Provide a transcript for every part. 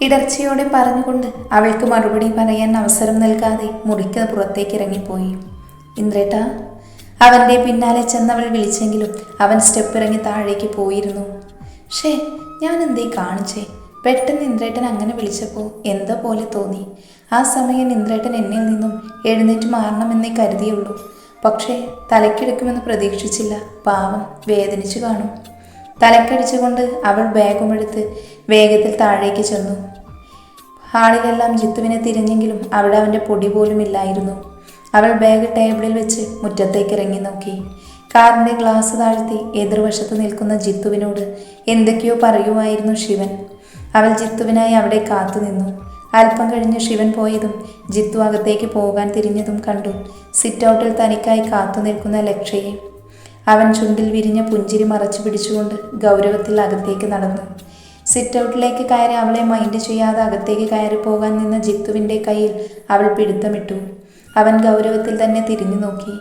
ഇടർച്ചയോടെ പറഞ്ഞുകൊണ്ട് അവൾക്ക് മറുപടി പറയാൻ അവസരം നൽകാതെ മുറിക്ക് പുറത്തേക്ക് ഇറങ്ങിപ്പോയി. ഇന്ദ്രേട്ട അവന്റെ പിന്നാലെ ചെന്നവൾ വിളിച്ചെങ്കിലും അവൻ സ്റ്റെപ്പ് ഇറങ്ങി താഴേക്ക് പോയിരുന്നു. ഷേ ഞാൻ എന്തേ കാണിച്ചേ? പെട്ടെന്ന് ഇന്ദ്രേട്ടൻ അങ്ങനെ വിളിച്ചപ്പോൾ എന്താ പോലെ തോന്നി. ആ സമയം ഇന്ദ്രേട്ടൻ എന്നിൽ നിന്നും എഴുന്നേറ്റ് മാറണമെന്നേ കരുതിയുള്ളൂ. പക്ഷേ തലക്കെടുക്കുമെന്ന് പ്രതീക്ഷിച്ചില്ല. പാവം വേദനിച്ചു കാണും. തലക്കടിച്ചുകൊണ്ട് അവൾ ബാഗുമെടുത്ത് വേഗത്തിൽ താഴേക്ക് ചെന്നു. ഹാളിലെല്ലാം ജിത്തുവിനെ തിരിഞ്ഞെങ്കിലും അവിടെ അവന്റെ പൊടി പോലും ഇല്ലായിരുന്നു. അവൾ ബാഗ് ടേബിളിൽ വെച്ച് മുറ്റത്തേക്ക് ഇറങ്ങി നോക്കി. കാറിന്റെ ഗ്ലാസ് താഴ്ത്തി എതിർവശത്ത് നിൽക്കുന്ന ജിത്തുവിനോട് എന്തൊക്കെയോ പറയുമായിരുന്നു ശിവൻ. അവൾ ജിത്തുവിനായി അവിടെ കാത്തുനിന്നു അല്പം കഴിഞ്ഞ് ശിവൻ പോയതും ജിത്തു അകത്തേക്ക് പോകാൻ തിരിഞ്ഞതും കണ്ടു സിറ്റൗട്ടിൽ തനിക്കായി കാത്തു നിൽക്കുന്ന ലക്ഷയെ. അവൻ ചുണ്ടിൽ വിരിഞ്ഞ പുഞ്ചിരി മറച്ചു പിടിച്ചുകൊണ്ട് ഗൗരവത്തിൽ അകത്തേക്ക് നടന്നു. സിറ്റൗട്ടിലേക്ക് കയറി അവളെ മൈൻഡ് ചെയ്യാതെ അകത്തേക്ക് കയറി പോകാൻ നിന്ന ജിത്തുവിന്റെ കയ്യിൽ അവൾ പിടുത്തമിട്ടു. അവൻ ഗൗരവത്തിൽ തന്നെ തിരിഞ്ഞു നോക്കി.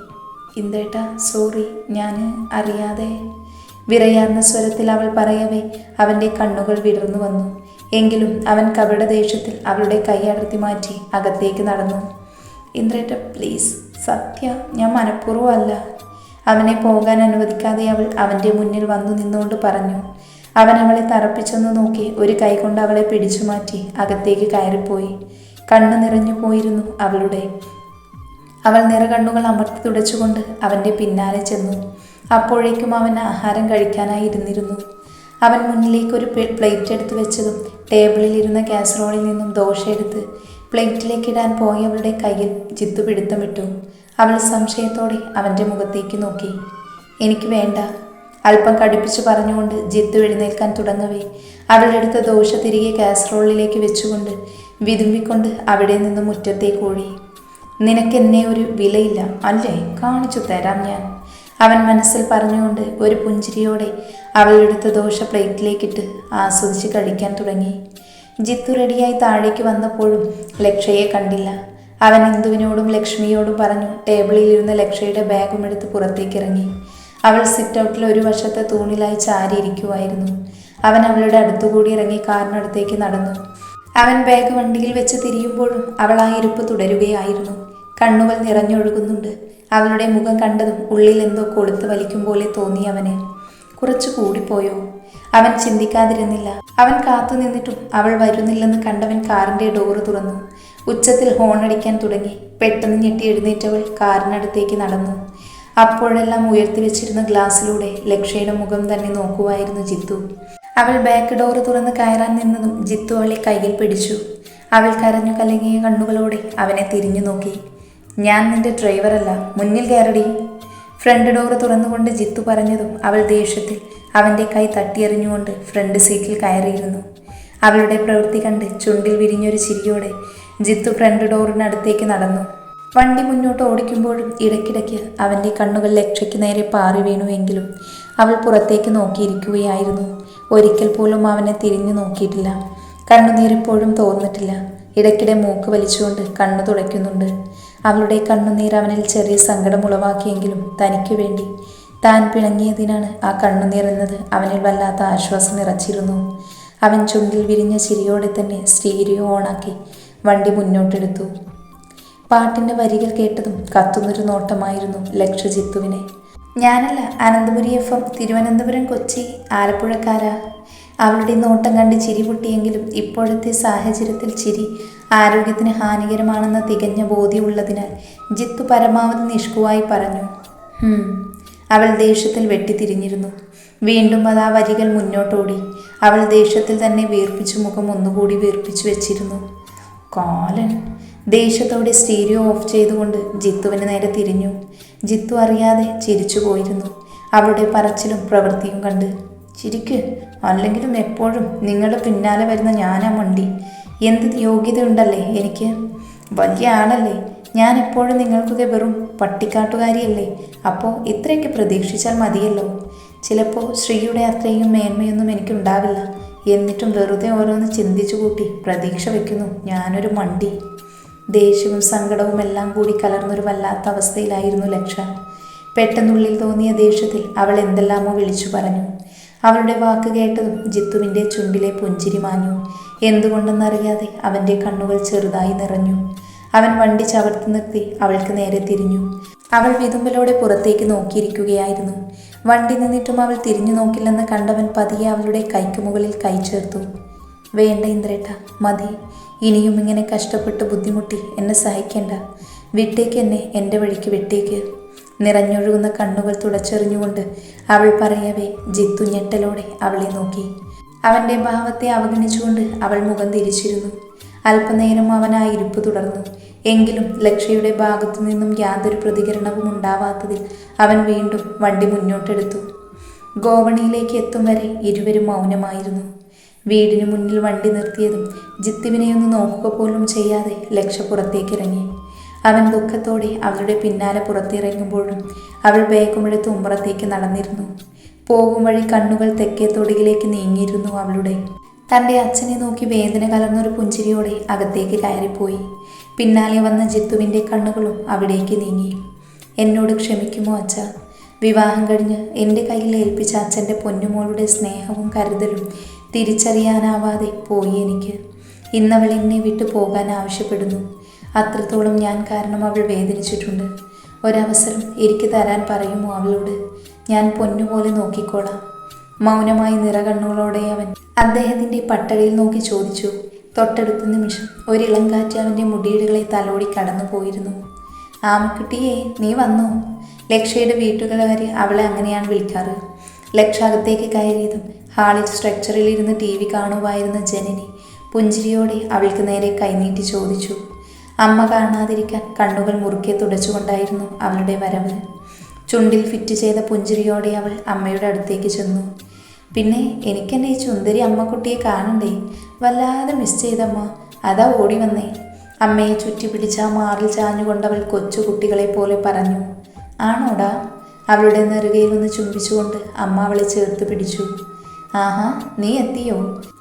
ഇന്ദ്രേട്ട സോറി ഞാൻ അറിയാതെ വിറയാർന്ന സ്വരത്തിൽ അവൾ പറയവേ അവന്റെ കണ്ണുകൾ വിടർന്നു വന്നു. എങ്കിലും അവൻ കപട ദേഷ്യത്തിൽ അവളുടെ കൈ അടർത്തി മാറ്റി അകത്തേക്ക് നടന്നു. ഇന്ദ്രേട്ട പ്ലീസ് സത്യ ഞാൻ മനഃപൂർവമല്ല. അവനെ പോകാൻ അനുവദിക്കാതെ അവൾ അവന്റെ മുന്നിൽ വന്നു നിന്നുകൊണ്ട് പറഞ്ഞു. അവൻ അവളെ തറപ്പിച്ചെന്ന് നോക്കി ഒരു കൈകൊണ്ട് അവളെ പിടിച്ചു മാറ്റി അകത്തേക്ക് കയറിപ്പോയി. കണ്ണു നിറഞ്ഞു പോയിരുന്നു അവളുടെ. അവൾ നിറകണ്ണുകൾ അമർത്തി തുടച്ചുകൊണ്ട് അവന്റെ പിന്നാലെ ചെന്നു. അപ്പോഴേക്കും അവൻ ആഹാരം കഴിക്കാനായി ഇരുന്നിരുന്നു. അവൻ മുന്നിലേക്ക് ഒരു പ്ലേറ്റ് എടുത്തു വെച്ചതും ടേബിളിൽ ഇരുന്ന കാസറോളിൽ നിന്നും ദോശ എടുത്ത് പ്ലേറ്റിലേക്ക് ഇടാൻ പോയവളുടെ കയ്യിൽ ജിത്തു പിടുത്തമിട്ടു. അവൾ സംശയത്തോടെ അവന്റെ മുഖത്തേക്ക് നോക്കി. എനിക്ക് വേണ്ട. അല്പം കടുപ്പിച്ച് പറഞ്ഞുകൊണ്ട് ജിത്തു എഴുന്നേൽക്കാൻ തുടങ്ങവേ. അവളെടുത്ത ദോശ തിരികെ കാസറോളിലേക്ക് വെച്ചുകൊണ്ട് വിതുമ്പിക്കൊണ്ട് അവിടെ നിന്ന് മുറ്റത്തേക്ക് ഓടി. നിനക്കെന്നെ ഒരു വിലയില്ല. അല്ലേ? കാണിച്ചു തരാം ഞാൻ. അവൻ മനസ്സിൽ പറഞ്ഞുകൊണ്ട് ഒരു പുഞ്ചിരിയോടെ അവളെടുത്ത ദോശ പ്ലേറ്റിലേക്കിട്ട് ആസ്വദിച്ച് കഴിക്കാൻ തുടങ്ങി. ജിത്തു റെഡിയായി താഴേക്ക് വന്നപ്പോഴും ലക്ഷയെ കണ്ടില്ല. അവൻ ഇന്ദുവിനോടും ലക്ഷ്മിയോടും പറഞ്ഞു ടേബിളിൽ ഇരുന്ന ലക്ഷയുടെ ബാഗും എടുത്ത് പുറത്തേക്ക് ഇറങ്ങി അവൾ സിറ്റ് ഔട്ടിൽ ഒരു വശത്തെ തൂണിലായി ചാരിയിരിക്കുമായിരുന്നു അവൻ അവളുടെ അടുത്തുകൂടി ഇറങ്ങി കാറിനടുത്തേക്ക് നടന്നു. അവൻ ബാഗ് വണ്ടിയിൽ വെച്ച് തിരിയുമ്പോഴും അവൾ ആ ഇരിപ്പ് തുടരുകയായിരുന്നു. കണ്ണുകൾ നിറഞ്ഞൊഴുകുന്നുണ്ട്. അവളുടെ മുഖം കണ്ടതും ഉള്ളിൽ എന്തോ കൊടുത്ത് വലിക്കും പോലെ തോന്നി അവന്. കുറച്ചു കൂടിപ്പോയോ? അവൻ ചിന്തിക്കാതിരുന്നില്ല. അവൻ കാത്തു നിന്നിട്ടും അവൾ വരുന്നില്ലെന്ന് കണ്ടവൻ കാറിന്റെ ഡോറ് തുറന്നു. ഉച്ചത്തിൽ ഹോണടിക്കാൻ തുടങ്ങി. പെട്ടെന്ന് ഞെട്ടി എഴുന്നേറ്റവൾ കാറിനടുത്തേക്ക് നടന്നു. അപ്പോഴെല്ലാം ഉയർത്തി വെച്ചിരുന്ന ഗ്ലാസ്സിലൂടെ ലക്ഷയുടെ മുഖം തന്നെ നോക്കുവായിരുന്നു ജിത്തു. അവൾ ബാക്ക് ഡോറ് തുറന്ന് കയറാൻ നിന്നതും ജിത്തു അവളെ കയ്യിൽ പിടിച്ചു. അവൾ കരഞ്ഞു കലങ്ങിയ കണ്ണുകളോടെ അവനെ തിരിഞ്ഞു നോക്കി. ഞാൻ നിന്റെ ഡ്രൈവറല്ല മുന്നിൽ കയറടി. ഫ്രണ്ട് ഡോറ് തുറന്നുകൊണ്ട് ജിത്തു പറഞ്ഞതും അവൾ ദേഷ്യത്തിൽ അവന്റെ കൈ തട്ടിയെറിഞ്ഞുകൊണ്ട് ഫ്രണ്ട് സീറ്റിൽ കയറിയിരുന്നു. അവളുടെ പ്രവൃത്തി കണ്ട് ചുണ്ടിൽ വിരിഞ്ഞൊരു ചിരിയോടെ ജിത്തു ഫ്രണ്ട് ഡോറിനടുത്തേക്ക് നടന്നു. വണ്ടി മുന്നോട്ട് ഓടിക്കുമ്പോഴും ഇടയ്ക്കിടയ്ക്ക് അവന്റെ കണ്ണുകൾ ലക്ഷയ്ക്ക് നേരെ പാറി വീണുവെങ്കിലും അവൾ പുറത്തേക്ക് നോക്കിയിരിക്കുകയായിരുന്നു. ഒരിക്കൽ പോലും അവനെ തിരിഞ്ഞു നോക്കിയിട്ടില്ല. കണ്ണുനീരിപ്പോഴും തോന്നിട്ടില്ല ഇടയ്ക്കിടെ മൂക്ക് വലിച്ചുകൊണ്ട് കണ്ണു തുടയ്ക്കുന്നുണ്ട്. അവളുടെ കണ്ണുനീർ അവനിൽ ചെറിയ സങ്കടം ഉളവാക്കിയെങ്കിലും തനിക്ക് വേണ്ടി. താൻ പിണങ്ങിയതിനാണ് ആ കണ്ണുനീർ എന്നത് അവനിൽ വല്ലാത്ത ആശ്വാസം നിറച്ചിരുന്നു. അവൻ ചുണ്ടിൽ വിരിഞ്ഞ ചിരിയോടെ തന്നെ സ്റ്റീരിയോ ഓണാക്കി വണ്ടി മുന്നോട്ടെടുത്തു. പാട്ടിന്റെ വരികൾ കേട്ടതും കത്തുന്നൊരു നോട്ടമായിരുന്നു ലക്ഷജിത്തുവിനെ. ഞാനല്ല അനന്തപുരി എഫ് എം തിരുവനന്തപുരം കൊച്ചി ആലപ്പുഴക്കാര. അവളുടെ നോട്ടം കണ്ട് ചിരി പൊട്ടിയെങ്കിലും ഇപ്പോഴത്തെ സാഹചര്യത്തിൽ ചിരി ആരോഗ്യത്തിന് ഹാനികരമാണെന്ന തികഞ്ഞ ബോധ്യമുള്ളതിനാൽ ജിത്തു പരമാവധി നിഷ്കുവായി പറഞ്ഞു. അവൾ ദേഷ്യത്തിൽ വെട്ടിത്തിരിഞ്ഞിരുന്നു. വീണ്ടും അത് ആ വരികൾ മുന്നോട്ടോടി. അവൾ ദേഷ്യത്തിൽ തന്നെ വീർപ്പിച്ചു മുഖം ഒന്നുകൂടി വീർപ്പിച്ചു വെച്ചിരുന്നു. കാലൻ ദേഷ്യത്തോടെ സ്റ്റീരിയോ ഓഫ് ചെയ്തുകൊണ്ട് ജിത്തുവിന് നേരെ തിരിഞ്ഞു. ജിത്തു അറിയാതെ ചിരിച്ചു പോയിരുന്നു. അവളുടെ പറച്ചിലും പ്രവൃത്തിയും കണ്ട് ചിരിക്ക്. അല്ലെങ്കിലും എപ്പോഴും നിങ്ങളുടെ പിന്നാലെ വരുന്ന ഞാനാ മണ്ടി. എന്ത് യോഗ്യതയുണ്ടല്ലേ എനിക്ക്? വലിയ ആളല്ലേ. ഞാൻ എപ്പോഴും നിങ്ങൾക്കൊക്കെ വെറും പട്ടിക്കാട്ടുകാരിയല്ലേ. അപ്പോൾ ഇത്രയൊക്കെ പ്രതീക്ഷിച്ചാൽ മതിയല്ലോ. ചിലപ്പോൾ ശ്രീയുടെ അത്രയും മേന്മയൊന്നും എനിക്കുണ്ടാവില്ല. എന്നിട്ടും വെറുതെ ഓരോന്ന് ചിന്തിച്ചു കൂട്ടി പ്രതീക്ഷ വയ്ക്കുന്നു ഞാനൊരു മണ്ടി. ദേഷ്യവും സങ്കടവും എല്ലാം കൂടി കലർന്നൊരു വല്ലാത്ത അവസ്ഥയിലായിരുന്നു ലക്ഷ. പെട്ടെന്നുള്ളിൽ തോന്നിയ ദേഷ്യത്തിൽ അവൾ എന്തെല്ലാമോ വിളിച്ചു പറഞ്ഞു. അവളുടെ വാക്ക് കേട്ടതും ജിത്തുവിന്റെ ചുണ്ടിലെ പുഞ്ചിരി മാഞ്ഞു. എന്തുകൊണ്ടെന്നറിയാതെ അവന്റെ കണ്ണുകൾ ചെറുതായി നിറഞ്ഞു. അവൻ വണ്ടി ചവർത്തി നിർത്തി അവൾക്ക് നേരെ തിരിഞ്ഞു. അവൾ വിതുമ്പലോടെ പുറത്തേക്ക് നോക്കിയിരിക്കുകയായിരുന്നു. വണ്ടി നിന്നിട്ടും അവൾ തിരിഞ്ഞു നോക്കില്ലെന്ന് കണ്ടവൻ പതിയെ അവളുടെ കൈക്ക് മുകളിൽ കൈ ചേർത്തു. വേണ്ട ഇന്ദ്രേട്ട മതി. ഇനിയും ഇങ്ങനെ കഷ്ടപ്പെട്ട് ബുദ്ധിമുട്ടി എന്നെ സഹിക്കേണ്ട. വിട്ടേക്ക് എന്നെ എന്റെ വഴിക്ക് വിട്ടേക്ക്. നിറഞ്ഞൊഴുകുന്ന കണ്ണുകൾ തുടച്ചെറിഞ്ഞുകൊണ്ട് അവൾ പറയവേ ജിത്തു ഞെട്ടലോടെ അവളെ നോക്കി. അവന്റെ ഭാവത്തെ അവഗണിച്ചുകൊണ്ട് അവൾ മുഖം തിരിച്ചിരുന്നു. അല്പനേരം അവൻ ആ ഇരിപ്പ് തുടർന്നു. എങ്കിലും ലക്ഷയുടെ ഭാഗത്തു നിന്നും യാതൊരു പ്രതികരണവും ഉണ്ടാവാത്തതിൽ അവൻ വീണ്ടും വണ്ടി മുന്നോട്ടെടുത്തു. ഗോവണിയിലേക്ക് എത്തും വരെ ഇരുവരും മൗനമായിരുന്നു. വീടിനു മുന്നിൽ വണ്ടി നിർത്തിയതും ജിത്തുവിനെയൊന്ന് നോക്കുക പോലും ചെയ്യാതെ ലക്ഷ്യ പുറത്തേക്കിറങ്ങി അവൻ ദുഃഖത്തോടെ അവളുടെ പിന്നാലെ പുറത്തിറങ്ങുമ്പോഴും അവൾ വേഗമെടുത്ത് ഉമ്മറത്തേക്ക് നടന്നിരുന്നു. പോകും വഴി കണ്ണുകൾ തെക്കേ തൊടിയിലേക്ക് നീങ്ങിയിരുന്നു അവളുടെ. തന്റെ അച്ഛനെ നോക്കി വേദന കലർന്നൊരു പുഞ്ചിരിയോടെ അകത്തേക്ക് കയറിപ്പോയി. പിന്നാലെ വന്ന ജിത്തുവിന്റെ കണ്ണുകളും അവിടേക്ക് നീങ്ങി. എന്നോട് ക്ഷമിക്കുമോ അച്ഛ? വിവാഹം കഴിഞ്ഞ് എന്റെ കയ്യിൽ ഏൽപ്പിച്ച അച്ഛന്റെ പൊന്നുമോളുടെ സ്നേഹവും കരുതലും തിരിച്ചറിയാനാവാതെ പോയി എനിക്ക്. ഇന്നവൾ എന്നെ വിട്ടു പോകാൻ ആവശ്യപ്പെടുന്നു. അത്രത്തോളം ഞാൻ കാരണം അവൾ വേദനിച്ചിട്ടുണ്ട്. ഒരവസരം എനിക്ക് തരാൻ പറയുമോ അവളോട്? ഞാൻ പൊന്നുപോലെ നോക്കിക്കോളാം. മൗനമായി നിറകണ്ണുകളോടെ അവൻ അദ്ദേഹത്തിന്റെ പട്ടടിയിൽ നോക്കി ചോദിച്ചു. തൊട്ടടുത്ത നിമിഷം ഒരിളം കാറ്റ് അവന്റെ മുടിയിടുകളെ തലോടി കടന്നു പോയിരുന്നു ആമക്കുട്ടിയെ നീ വന്നോ? ലക്ഷയുടെ വീട്ടുകാരെ അവളെ അങ്ങനെയാണ് വിളിക്കാറ്. ലക്ഷ അകത്തേക്ക് കയറിയതും ഹാളിൽ സ്ട്രക്ചറിൽ ഇരുന്ന് ടി വി കാണുമായിരുന്ന ജനനി പുഞ്ചിരിയോടെ അവൾക്ക് നേരെ കൈനീട്ടി ചോദിച്ചു അമ്മ കാണാതിരിക്കാൻ കണ്ണുകൾ മുറുക്കെ തുടച്ചുകൊണ്ടായിരുന്നു അവളുടെ വരവ് ചുണ്ടിൽ ഫിറ്റ് ചെയ്ത പുഞ്ചിരിയോടെ അവൾ അമ്മയുടെ അടുത്തേക്ക് ചെന്നു. പിന്നെ എനിക്കെന്നെ ഈ ചുന്ദരി അമ്മക്കുട്ടിയെ കാണണ്ടേ? വല്ലാതെ മിസ് ചെയ്തമ്മ. അതാ ഓടി വന്നേ അമ്മയെ ചുറ്റി പിടിച്ച മാറിൽ ചാഞ്ഞുകൊണ്ടവൾ കൊച്ചു കുട്ടികളെ പോലെ പറഞ്ഞു ആണോടാ അവളുടെ നെറുകയിൽ ഒന്ന് ചുംബിച്ചുകൊണ്ട് അമ്മ അവളെ ചേർത്ത് പിടിച്ചു. ആഹാ നീ എത്തിയോ?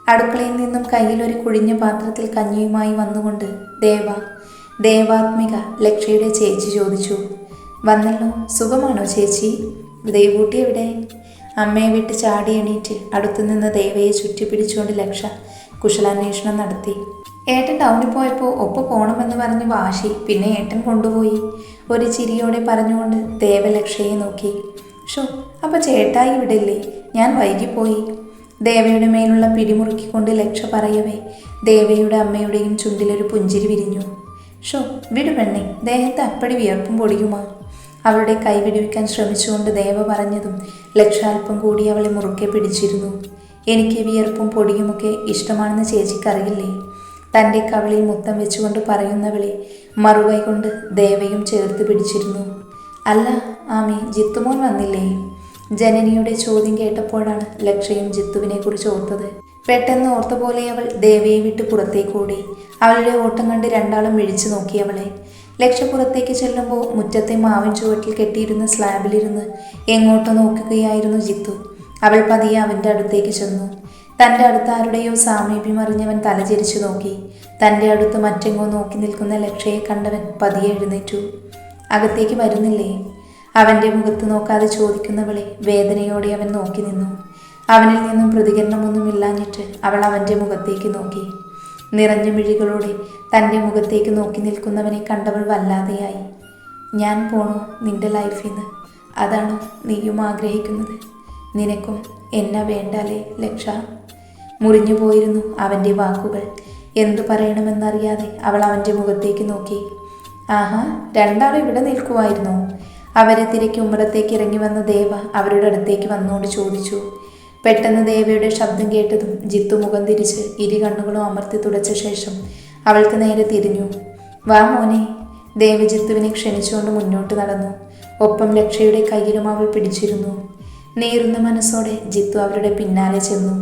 അടുക്കളയിൽ നിന്നും കയ്യിൽ ഒരു കുഴിഞ്ഞ പാത്രത്തിൽ കഞ്ഞിയുമായി വന്നുകൊണ്ട് ദേവ ദേവാത്മിക ലക്ഷയുടെ ചേച്ചി ചോദിച്ചു. വന്നല്ലോ സുഖമാണോ ചേച്ചി? ദേവൂട്ടി എവിടെ? അമ്മയെ വിട്ട് ചാടി എണീറ്റ് അടുത്തുനിന്ന് ദേവയെ ചുറ്റിപ്പിടിച്ചുകൊണ്ട് ലക്ഷ കുശലാന്വേഷണം നടത്തി. ഏട്ടൻ ടൗണിൽ പോയപ്പോൾ ഒപ്പം പോകണമെന്ന് പറഞ്ഞ് വാശി പിന്നെ ഏട്ടൻ കൊണ്ടുപോയി. ഒരു ചിരിയോടെ പറഞ്ഞുകൊണ്ട് ദേവലക്ഷയെ നോക്കി. ഷോ അപ്പോൾ ചേട്ടായി ഇവിടെയില്ലേ ഞാൻ വൈകിപ്പോയി. ദേവയുടെ മേലുള്ള പിടിമുറുക്കിക്കൊണ്ട് ലക്ഷ പറയവേ. ദേവയുടെ അമ്മയുടെയും ചുണ്ടിലൊരു പുഞ്ചിരി വിരിഞ്ഞു. ഷോ വിടു പെണ്ണെ. ദേഹത്ത് അപ്പടി വിയർപ്പും പൊടിയുമാ. അവളുടെ കൈ വിടുവിക്കാൻ ശ്രമിച്ചുകൊണ്ട് ദേവ പറഞ്ഞതും ലക്ഷാൽപ്പം കൂടി അവളെ മുറുക്കെ പിടിച്ചിരുന്നു. എനിക്ക് വിയർപ്പും പൊടിയുമൊക്കെ ഇഷ്ടമാണെന്ന് ചേച്ചിക്കറിയില്ലേ? തന്റെ കവിളിൽ മുത്തം വെച്ചുകൊണ്ട് പറയുന്നവളെ മറുകൈ കൊണ്ട് ദേവയും ചേർത്ത് പിടിച്ചിരുന്നു. അല്ല ആമി ജിത്തുമോൻ വന്നില്ലേ? ജനനിയുടെ ചോദ്യം കേട്ടപ്പോഴാണ് ലക്ഷയും ജിത്തുവിനെ കുറിച്ച് ഓർത്തത്. പെട്ടെന്ന് ഓർത്ത പോലെ അവൾ ദേവയെ വിട്ട് പുറത്തേക്ക് ഓടി. അവളുടെ ഓട്ടം കണ്ട് രണ്ടാളും മിഴിച്ചു നോക്കി അവളെ. ലക്ഷ പുറത്തേക്ക് ചെല്ലുമ്പോൾ മുറ്റത്തെ മാവിൻ ചുവട്ടിൽ കെട്ടിയിരുന്ന സ്ലാബിലിരുന്ന് എങ്ങോട്ടോ നോക്കുകയായിരുന്നു ജിത്തു. അവൾ പതിയെ അവന്റെ അടുത്തേക്ക് ചെന്നു. തന്റെ അടുത്ത് ആരുടെയോ സാമീപ്യം അറിഞ്ഞവൻ തലചരിച്ചു നോക്കി. തന്റെ അടുത്ത് മറ്റെങ്ങോ നോക്കി നിൽക്കുന്ന ലക്ഷയെ കണ്ടവൻ പതിയെ എഴുന്നേറ്റു. അകത്തേക്ക് വരുന്നില്ലേ? അവന്റെ മുഖത്ത് നോക്കാതെ ചോദിക്കുന്നവളെ വേദനയോടെ അവൻ നോക്കി നിന്നു. അവനിൽ നിന്നും പ്രതികരണമൊന്നുമില്ലാഞ്ഞിട്ട് അവൾ അവന്റെ മുഖത്തേക്ക് നോക്കി. നിറഞ്ഞ മിഴികളോടെ തന്റെ മുഖത്തേക്ക് നോക്കി നിൽക്കുന്നവനെ കണ്ടവൾ വല്ലാതെയായി. ഞാൻ പോണു നിന്റെ ലൈഫിൽ നിന്ന് അതാണോ നീയും ആഗ്രഹിക്കുന്നത്? നിനക്കും എന്നെ വേണ്ടാലേ ലക്ഷ മുറിഞ്ഞു പോയിരുന്നു അവന്റെ വാക്കുകൾ. എന്തു പറയണമെന്നറിയാതെ അവൾ അവന്റെ മുഖത്തേക്ക് നോക്കി. ആഹാ രണ്ടാളും ഇവിടെ നിൽക്കുമായിരുന്നോ അവരെ തിരക്കി ഉമ്മറത്തേക്ക് ഇറങ്ങി വന്ന ദേവ അവരുടെ അടുത്തേക്ക് വന്നുകൊണ്ട് ചോദിച്ചു. പെട്ടെന്ന് ദേവയുടെ ശബ്ദം കേട്ടതും ജിത്തു മുഖം തിരിച്ച് ഇരു കണ്ണുകളും അമർത്തി തുടച്ച ശേഷം അവൾക്ക് നേരെ തിരിഞ്ഞു. വാ മോനെ. ദേവ ജിത്തുവിനെ ക്ഷണിച്ചുകൊണ്ട് മുന്നോട്ട് നടന്നു. ഒപ്പം ലക്ഷയുടെ കയ്യിലും അവൾ പിടിച്ചിരുന്നു. നേരുന്ന മനസ്സോടെ ജിത്തു അവരുടെ പിന്നാലെ ചെന്നു.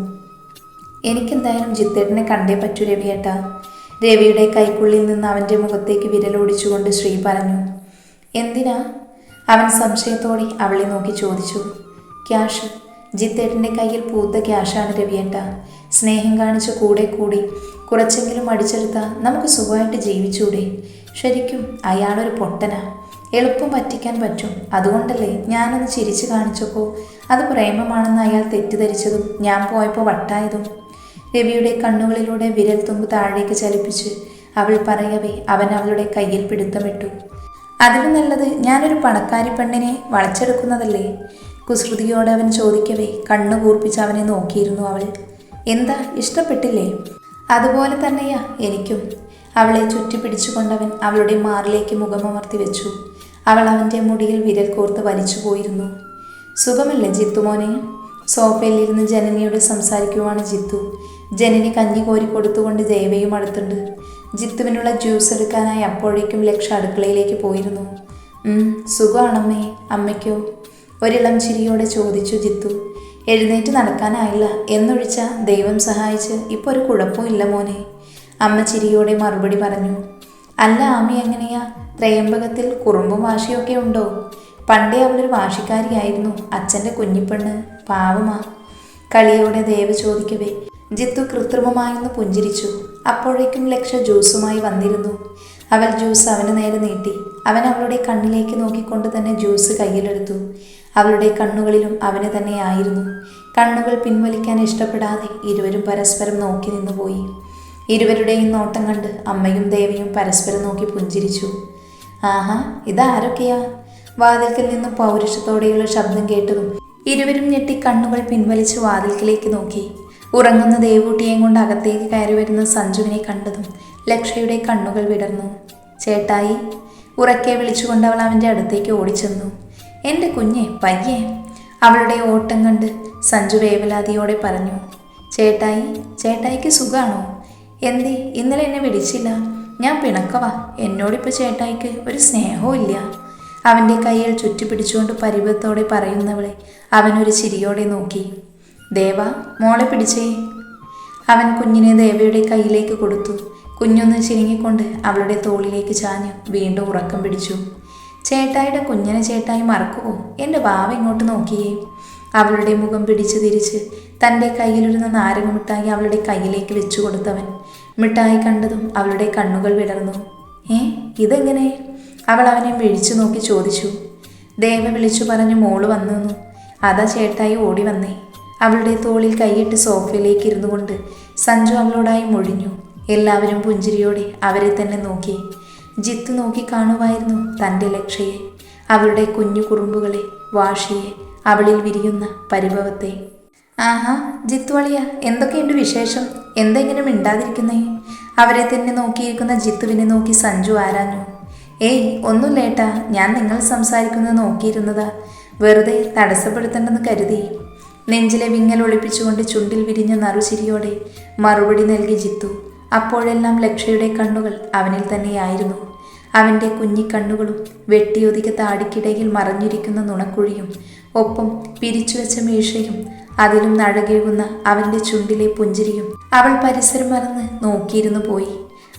എനിക്കെന്തായാലും ജിത്തേട്ടനെ കണ്ടേ പറ്റൂ രവിയേട്ടാ. രവിയുടെ കൈക്കുള്ളിൽ നിന്ന് അവന്റെ മുഖത്തേക്ക് വിരലോടിച്ചുകൊണ്ട് ശ്രീ പറഞ്ഞു. എന്തിനാ? അവൻ സംശയത്തോടെ അവളെ നോക്കി ചോദിച്ചു ക്യാഷ്? ജിത്തേട്ടന്റെ കയ്യിൽ പൂത്ത ക്യാഷാണ് രവിയേട്ട. സ്നേഹം കാണിച്ച് കൂടെ കൂടി കുറച്ചെങ്കിലും അടിച്ചെടുത്താൽ നമുക്ക് സുഖമായിട്ട് ജീവിച്ചൂടെ. ശരിക്കും അയാളൊരു പൊട്ടനാ. എളുപ്പം പറ്റിക്കാൻ പറ്റും. അതുകൊണ്ടല്ലേ ഞാനൊന്ന് ചിരിച്ചു കാണിച്ചപ്പോൾ അത് പ്രേമമാണെന്ന് അയാൾ തെറ്റിദ്ധരിച്ചതും ഞാൻ പോയപ്പോൾ വട്ടായതും. രവിയുടെ കണ്ണുകളിലൂടെ വിരൽ തുമ്പ് താഴേക്ക് ചലിപ്പിച്ച് അവൾ പറയവേ അവൻ അവളുടെ കയ്യിൽ പിടുത്തമിട്ടു. അതിലും നല്ലത് ഞാനൊരു പണക്കാരി പെണ്ണിനെ വളച്ചെടുക്കുന്നതല്ലേ? കുസൃതിയോടെ അവൻ ചോദിക്കവേ കണ്ണു കൂർപ്പിച്ച് അവനെ നോക്കിയിരുന്നു അവൾ. എന്താ ഇഷ്ടപ്പെട്ടില്ലേ? അതുപോലെ തന്നെയാ എനിക്കും. അവളെ ചുറ്റിപ്പിടിച്ചുകൊണ്ടവൻ അവളുടെ മാറിലേക്ക് മുഖമമർത്തി വെച്ചു. അവൾ അവന്റെ മുടിയിൽ വിരൽ കോർത്ത് വലിച്ചു പോയിരുന്നു. സുഖമല്ലേ ജിത്തു മോനെ? സോഫയിലിരുന്ന് ജനനിയോട് സംസാരിക്കുവാണ് ജിത്തു. ജനനി കഞ്ഞി കോരി കൊടുത്തുകൊണ്ട് ദേവയും അടുത്തുണ്ട്. ജിത്തുവിനുള്ള ജ്യൂസ് എടുക്കാനായി അപ്പോഴേക്കും ലക്ഷ അടുക്കളയിലേക്ക് പോയിരുന്നു. "ഉം, സുഖമാണമ്മേ അമ്മയ്ക്കോ? ഒരിളം ചിരിയോടെ ചോദിച്ചു ജിത്തു. എഴുന്നേറ്റ് നടക്കാനായില്ല. എന്നൊഴിച്ച ദൈവം സഹായിച്ച് ഇപ്പോൾ ഒരു കുഴപ്പമില്ല മോനെ. അമ്മ ചിരിയോടെ മറുപടി പറഞ്ഞു. അല്ല ആമി എങ്ങനെയാ? ത്രയംബകത്തിൽ കുറുമ്പും വാശിയൊക്കെ ഉണ്ടോ? പണ്ടേ അവളൊരു വാശിക്കാരിയായിരുന്നു അച്ഛന്റെ കുഞ്ഞിപ്പെണ്ണ്. പാവമാ. കളിയോടെ ദേവ ചോദിക്കവേ ജിത്തു കൃത്രിമമായൊന്ന് പുഞ്ചിരിച്ചു. അപ്പോഴേക്കും ലക്ഷ ജ്യൂസുമായി വന്നിരുന്നു. അവൾ ജ്യൂസ് അവന് നേരെ നീട്ടി. അവൻ അവളുടെ കണ്ണിലേക്ക് നോക്കിക്കൊണ്ട് തന്നെ ജ്യൂസ് കയ്യിലെടുത്തു. അവളുടെ കണ്ണുകളിലും അവന് തന്നെയായിരുന്നു കണ്ണുകൾ പിൻവലിക്കാൻ ഇഷ്ടപ്പെടാതെ ഇരുവരും പരസ്പരം നോക്കി നിന്നുപോയി. ഇരുവരുടെയും നോട്ടം കണ്ട് അമ്മയും ദേവിയും പരസ്പരം നോക്കി പുഞ്ചിരിച്ചു. ആഹാ ഇതാരൊക്കെയാ വാതിൽക്കൽ നിന്നും പൗരുഷത്തോടെയുള്ള ശബ്ദം കേട്ടതും ഇരുവരും ഞെട്ടി കണ്ണുകൾ പിൻവലിച്ച് വാതിൽക്കിലേക്ക് നോക്കി. ഉറങ്ങുന്ന ദേവൂട്ടിയെയും കൊണ്ട് അകത്തേക്ക് കയറി വരുന്ന സഞ്ജുവിനെ കണ്ടതും ലക്ഷയുടെ കണ്ണുകൾ വിടർന്നു. ചേട്ടായി ഉറക്കെ വിളിച്ചുകൊണ്ട് അവൾ അവന്റെ അടുത്തേക്ക് ഓടിച്ചെന്നു. എന്റെ കുഞ്ഞെ പയ്യെ അവളുടെ ഓട്ടം കണ്ട് സഞ്ജു വേവലാതിയോടെ പറഞ്ഞു. ചേട്ടായി ചേട്ടായിക്ക് സുഖാണോ? എന്തേ ഇന്നലെ എന്നെ വിളിച്ചില്ല. ഞാൻ പിണക്കവാ. എന്നോടിപ്പോൾ ചേട്ടായിക്ക് ഒരു സ്നേഹവും ഇല്ല. അവന്റെ കയ്യിൽ ചുറ്റിപ്പിടിച്ചുകൊണ്ട് പരിഭവത്തോടെ പറയുന്നവളെ അവനൊരു ചിരിയോടെ നോക്കി. ദേവ മോളെ പിടിച്ചേ. അവൻ കുഞ്ഞിനെ ദേവയുടെ കയ്യിലേക്ക് കൊടുത്തു. കുഞ്ഞൊന്ന് ചിരിങ്ങിക്കൊണ്ട് അവളുടെ തോളിലേക്ക് ചാഞ്ഞ് വീണ്ടും ഉറക്കം പിടിച്ചു. ചേട്ടായിയുടെ കുഞ്ഞിനെ ചേട്ടായി മറക്കുമോ എന്റെ വാവ ഇങ്ങോട്ട് നോക്കിയേ. അവളുടെ മുഖം പിടിച്ചു തിരിച്ച് തന്റെ കയ്യിലിരുന്ന നാരങ്ങ മിഠായി അവളുടെ കയ്യിലേക്ക് വെച്ചു കൊടുത്തവൻ. മിഠായി കണ്ടതും അവളുടെ കണ്ണുകൾ വിടർന്നു. ഏ ഇതെങ്ങനെ? അവൾ അവനെ വിഴിച്ചു നോക്കി ചോദിച്ചു. ദേവ വിളിച്ചു പറഞ്ഞു മോൾ വന്നു. അതാ ചേട്ടായി ഓടി വന്നേ. അവളുടെ തോളിൽ കൈയിട്ട് സോഫയിലേക്ക് ഇരുന്നു കൊണ്ട് സഞ്ജു അവളോടായി മൊഴിഞ്ഞു. എല്ലാവരും പുഞ്ചിരിയോടെ അവരെ തന്നെ നോക്കി. ജിത്ത് നോക്കി കാണുമായിരുന്നു തന്റെ ലക്ഷയെ. അവളുടെ കുഞ്ഞു കുറുമ്പുകളെ വാഷിയെ അവളിൽ വിരിയുന്ന പരിഭവത്തെ. ആഹാ ജിത്തുവളിയ എന്തൊക്കെയുണ്ട് വിശേഷം? എന്തെങ്കിലും മിണ്ടാതിരിക്കുന്നേ? അവരെ തന്നെ നോക്കിയിരിക്കുന്ന ജിത്തുവിനെ നോക്കി സഞ്ജു ആരാഞ്ഞു. ഏയ് ഒന്നുമില്ലേട്ടാ ഞാൻ നിങ്ങൾ സംസാരിക്കുന്നത് നോക്കിയിരുന്നതാ. വെറുതെ തടസ്സപ്പെടുത്തണ്ടെന്ന് കരുതി. നെഞ്ചിലെ വിങ്ങൽ ഒളിപ്പിച്ചുകൊണ്ട് ചുണ്ടിൽ വിരിഞ്ഞ നറുചിരിയോടെ മറുപടി നൽകി ജിത്തു. അപ്പോഴെല്ലാം ലക്ഷയുടെ കണ്ണുകൾ അവനിൽ തന്നെയായിരുന്നു. അവന്റെ കുഞ്ഞിക്കണ്ണുകളും വെട്ടിയൊതുക താടിക്കിടയിൽ മറഞ്ഞിരിക്കുന്ന നുണക്കുഴിയും ഒപ്പം പിരിച്ചുവെച്ച മീശയും അതിലും നഴകേകുന്ന അവന്റെ ചുണ്ടിലെ പുഞ്ചിരിയും അവൾ പരിസരം മറന്ന് നോക്കിയിരുന്നു പോയി.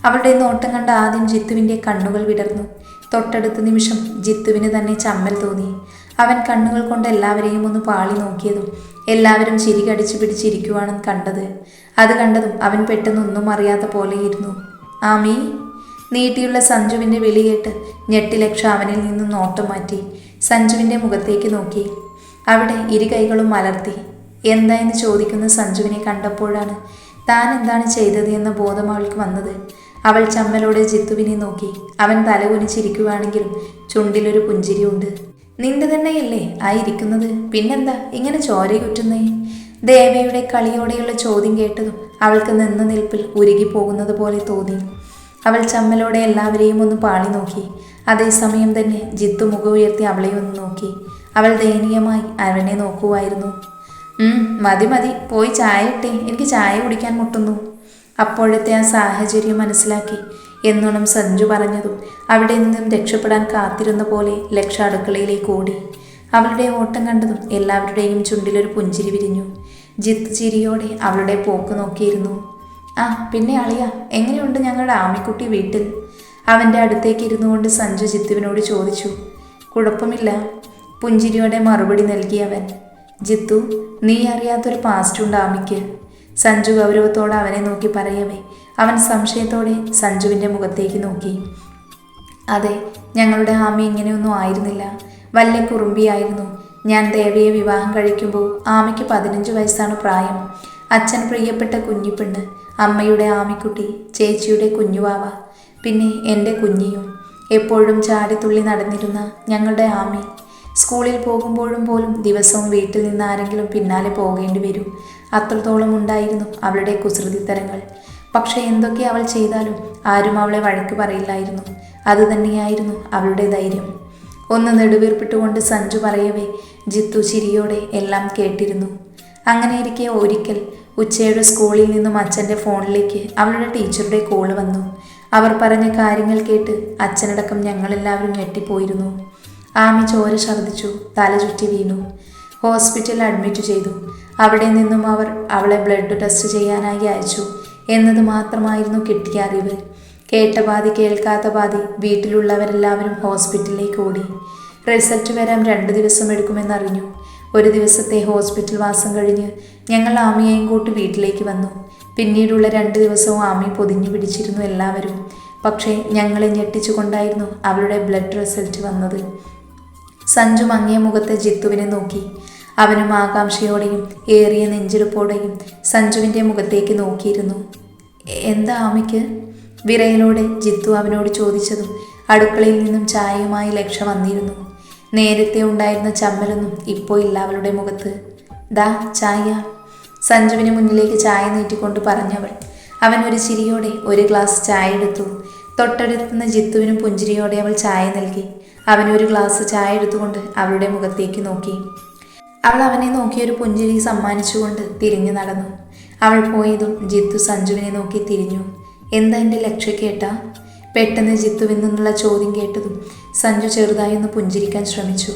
അവളുടെ നോട്ടം കണ്ട ആദ്യം ജിത്തുവിന്റെ കണ്ണുകൾ വിടർന്നു. തൊട്ടടുത്ത നിമിഷം ജിത്തുവിന് തന്നെ ചമ്മൽ തോന്നി. അവൻ കണ്ണുകൾ കൊണ്ട് എല്ലാവരെയും ഒന്ന് പാളി നോക്കിയതും എല്ലാവരും ചിരികടിച്ചു കടിച്ചു പിടിച്ചിരിക്കുവാണ് കണ്ടത്. അത് കണ്ടതും അവൻ പെട്ടെന്ന് ഒന്നും അറിയാത്ത പോലെയിരുന്നു. ആമീ നീട്ടിയുള്ള സഞ്ജുവിന്റെ വിളി കേട്ട് ഞെട്ടിലക്ഷ അവനിൽ നിന്നും നോട്ടം മാറ്റി. സഞ്ജുവിന്റെ മുഖത്തേക്ക് നോക്കി. അവിടെ ഇരു കൈകളും മലർത്തി എന്താ എന്ന് ചോദിക്കുന്ന സഞ്ജുവിനെ കണ്ടപ്പോഴാണ് താൻ എന്താണ് ചെയ്തത് എന്ന ബോധം അവൾക്ക് വന്നത്. അവൾ ചമ്മലോടെ ജിത്തുവിനെ നോക്കി. അവൻ തലകുനിച്ചിരിക്കുവാണെങ്കിലും ചുണ്ടിലൊരു പുഞ്ചിരിയുണ്ട്. നിന്റെ തന്നെയല്ലേ ആയിരിക്കുന്നത്? പിന്നെന്താ ഇങ്ങനെ ചോരയുറ്റുന്നേ? ദേവയുടെ കളിയോടെയുള്ള ചോദ്യം കേട്ടതും അവൾക്ക് നിന്ന നിൽപ്പിൽ ഉരുകി പോകുന്നത് പോലെ തോന്നി. അവൾ ചമ്മലോടെ എല്ലാവരെയും ഒന്ന് പാളി നോക്കി. അതേസമയം തന്നെ ജിത്തു മുഖം ഉയർത്തി അവളെ ഒന്ന് നോക്കി. അവൾ ദയനീയമായി അവനെ നോക്കുമായിരുന്നു മതി മതി. പോയി ചായ ഇട്ടേ. എനിക്ക് ചായ കുടിക്കാൻ മുട്ടുന്നു. അപ്പോഴത്തെ ആ സാഹചര്യം മനസ്സിലാക്കി എന്നോണം സഞ്ജു പറഞ്ഞതും അവിടെ നിന്നും രക്ഷപ്പെടാൻ കാത്തിരുന്ന പോലെ ലക്ഷ അടുക്കളയിലേക്ക് ഓടി അവളുടെ ഓട്ടം കണ്ടതും എല്ലാവരുടെയും ചുണ്ടിലൊരു പുഞ്ചിരി വിരിഞ്ഞു. ജിത്ത് ചിരിയോടെ അവളുടെ പോക്ക് നോക്കിയിരുന്നു. ആ പിന്നെ അളിയ എങ്ങനെയുണ്ട് ഞങ്ങളുടെ ആമിക്കുട്ടി വീട്ടിൽ? അവന്റെ അടുത്തേക്ക് ഇരുന്നു കൊണ്ട് സഞ്ജു ജിത്തുവിനോട് ചോദിച്ചു. കുഴപ്പമില്ല പുഞ്ചിരിയോടെ മറുപടി നൽകി അവൻ. ജിത്തു നീ അറിയാത്തൊരു പാസ്റ്റ് ഉണ്ട് ആമിക്ക്. സഞ്ജു ഗൗരവത്തോടെ അവനെ നോക്കി പറയവേ അവൻ സംശയത്തോടെ സഞ്ജുവിന്റെ മുഖത്തേക്ക് നോക്കി. അതെ ഞങ്ങളുടെ ആമി ഇങ്ങനെയൊന്നും ആയിരുന്നില്ല. വല്ല കുറുമ്പിയായിരുന്നു. ഞാൻ ദേവയെ വിവാഹം കഴിക്കുമ്പോൾ ആമയ്ക്ക് പതിനഞ്ച് വയസ്സാണ് പ്രായം. അച്ഛൻ പ്രിയപ്പെട്ട കുഞ്ഞിപ്പെണ്ണ് അമ്മയുടെ ആമിക്കുട്ടി ചേച്ചിയുടെ കുഞ്ഞുവാവ പിന്നെ എന്റെ കുഞ്ഞിയും. എപ്പോഴും ചാടിത്തുള്ളി നടന്നിരുന്ന ഞങ്ങളുടെ ആമി. സ്കൂളിൽ പോകുമ്പോഴും പോലും ദിവസവും വീട്ടിൽ നിന്ന് ആരെങ്കിലും പിന്നാലെ പോകേണ്ടി വരും. അത്രത്തോളം ഉണ്ടായിരുന്നു അവളുടെ കുസൃതിത്തരങ്ങൾ. പക്ഷേ എന്തൊക്കെ അവൾ ചെയ്താലും ആരും അവളെ വഴക്ക് പറയില്ലായിരുന്നു. അതുതന്നെയായിരുന്നു അവളുടെ ധൈര്യം. ഒന്ന് നെടുവീർപ്പിട്ടുകൊണ്ട് സഞ്ജു പറയവേ ജിത്തു ചിരിയോടെ എല്ലാം കേട്ടിരുന്നു. അങ്ങനെയിരിക്കെ ഒരിക്കൽ ഉച്ചയുടെ സ്കൂളിൽ നിന്നും അച്ഛന്റെ ഫോണിലേക്ക് അവളുടെ ടീച്ചറുടെ കോൾ വന്നു. അവർ പറഞ്ഞ കാര്യങ്ങൾ കേട്ട് അച്ഛനടക്കം ഞങ്ങളെല്ലാവരും ഞെട്ടിപ്പോയിരുന്നു. ആമി ചോര ഛർദ്ദിച്ചു തല ചുറ്റി വീണു. ഹോസ്പിറ്റലിൽ അഡ്മിറ്റ് ചെയ്തു. അവിടെ നിന്നും അവർ അവളെ ബ്ലഡ് ടെസ്റ്റ് ചെയ്യാനായി അയച്ചു. എന്നത് മാത്രമായിരുന്നു കിട്ടിയ അറിവ്. കേട്ട പാതി കേൾക്കാത്ത പാതി വീട്ടിലുള്ളവരെല്ലാവരും ഹോസ്പിറ്റലിലേക്ക് ഓടി. റിസൾട്ട് വരാൻ രണ്ട് ദിവസം എടുക്കുമെന്നറിഞ്ഞു. ഒരു ദിവസത്തെ ഹോസ്പിറ്റൽ വാസം കഴിഞ്ഞ് ഞങ്ങൾ ആമിയെയും കൂട്ടി വീട്ടിലേക്ക് വന്നു. പിന്നീടുള്ള രണ്ട് ദിവസവും ആമി പൊതിഞ്ഞു പിടിച്ചിരുന്നു എല്ലാവരും. പക്ഷേ ഞങ്ങളെ ഞെട്ടിച്ചുകൊണ്ടായിരുന്നു അവരുടെ ബ്ലഡ് റിസൾട്ട് വന്നത്. സഞ്ജു മങ്ങിയ മുഖത്തെ ജിത്തുവിനെ നോക്കി. അവനും ആകാംക്ഷയോടെയും ഏറിയ നെഞ്ചിരുപ്പോടെയും സഞ്ജുവിന്റെ മുഖത്തേക്ക് നോക്കിയിരുന്നു. എന്താ ആമയ്ക്ക് വിറയലോടെ ജിത്തു അവനോട് ചോദിച്ചതും അടുക്കളയിൽ നിന്നും ചായയുമായി ലക്ഷ വന്നിരുന്നു. നേരത്തെ ഉണ്ടായിരുന്ന ചമ്മലൊന്നും ഇപ്പോൾ ഇല്ല അവളുടെ മുഖത്ത്. ദാ ചായ. സഞ്ജുവിന് മുന്നിലേക്ക് ചായ നീട്ടിക്കൊണ്ട് പറഞ്ഞവൾ. അവൻ ഒരു ചിരിയോടെ ഒരു ഗ്ലാസ് ചായ എടുത്തു. തൊട്ടടുത്തുനിന്ന് ജിത്തുവിനും പുഞ്ചിരിയോടെ അവൾ ചായ നൽകി. അവൻ ഒരു ഗ്ലാസ് ചായ എടുത്തുകൊണ്ട് അവളുടെ മുഖത്തേക്ക് നോക്കി. അവൾ അവനെ നോക്കിയൊരു പുഞ്ചിരി സമ്മാനിച്ചുകൊണ്ട് തിരിഞ്ഞു നടന്നു. അവൾ പോയതും ജിത്തു സഞ്ജുവിനെ നോക്കി തിരിഞ്ഞു. എന്താ എന്റെ ലക്ഷ്യ കേട്ടാ? പെട്ടെന്ന് ജിത്തുവിൽ നിന്നുള്ള ചോദ്യം കേട്ടതും സഞ്ജു ചെറുതായി ഒന്ന് പുഞ്ചിരിക്കാൻ ശ്രമിച്ചു.